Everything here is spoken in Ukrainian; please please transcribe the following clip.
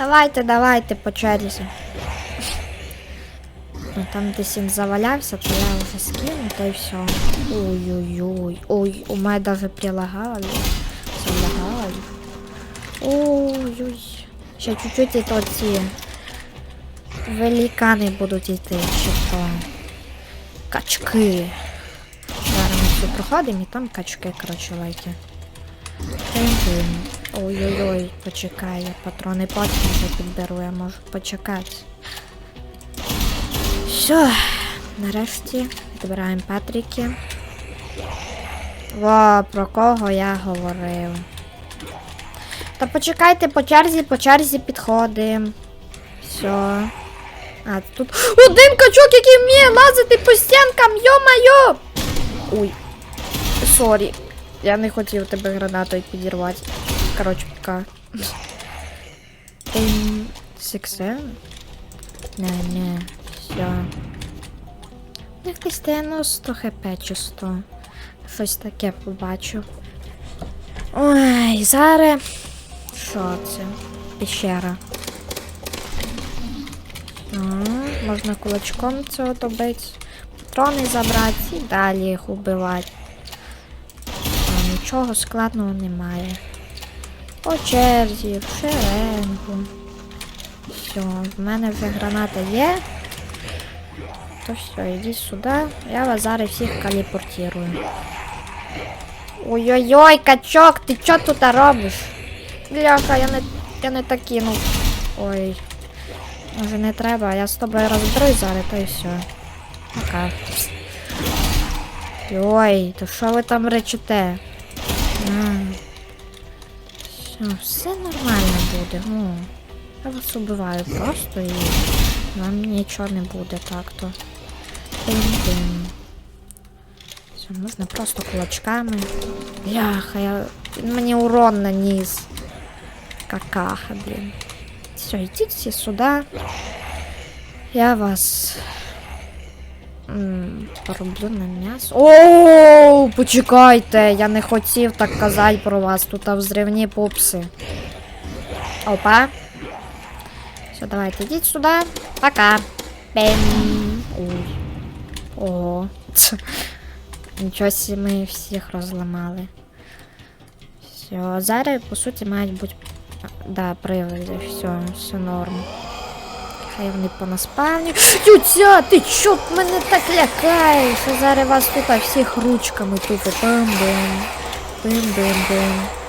Давайте, давайте по черзі. Ну, там десь він завалявся, то я вже скину, то й все. Ой-ой-ой. Ой, у мене даже прилагало. Залагало. Ой-ой. Ще чуть-чуть і то ці великани будуть йти, чи то. Качки. Зараз ми все проходимо і там качки, коротше, лайки. Тим-тим. Ой-ой-ой, почекай, я патрони потім вже підберу, я можу почекати. Все, нарешті відбираємо Патріки. Во, про кого я говорив. Та почекайте по черзі, по черзі підходимо. Все. А, тут. Один качок, який вміє лазити по стінкам, йо-майо! Ой. Сорі. Я не хотів тебе гранатою підірвати. Коротше, пока. Ем, Сіксе? Не, не, все. Якось 90 хп чи 100. Щось таке побачив. Ой, зараз. Що це? Пещера. А, можна кулачком цього добити. Патрони забрати і далі їх убивати. Нічого складного немає. По черзі, в шеренгу. Все, в мене вже граната є. То все, йдіть сюди. Я вас зараз всіх каліпортирую. Ой-ой-ой, качок, ти що тут робиш? Бляха, я не, я не так кинув. Ой. Може не треба, я з тобою розберусь зараз, то і все. Пока. Ой, то що ви там речите? А. Все, все нормально буде. Ну, я вас убиваю просто і вам нічого не буде так-то. Тим-тим. Все, можна просто кулачками. Бляха, я... він мені урон наніс. Какаха, блін. Все, йдіть всі сюди. Я вас на м'ясо. О, почекайте, я не хотів так казати про вас. Тут взривні пупси. Опа. Все, давайте йдіть сюди. Пока. Бем. Ого. Нічого сі ми всіх розламали. Все, зараз, по суті, мають бути. Да, приводи, все, все норм. Хай вони понаспавні. Тютя, ти чо мене так лякаєш? Зараз вас тут всіх ручками тупо. Бим-бим. Бим-бим-бим.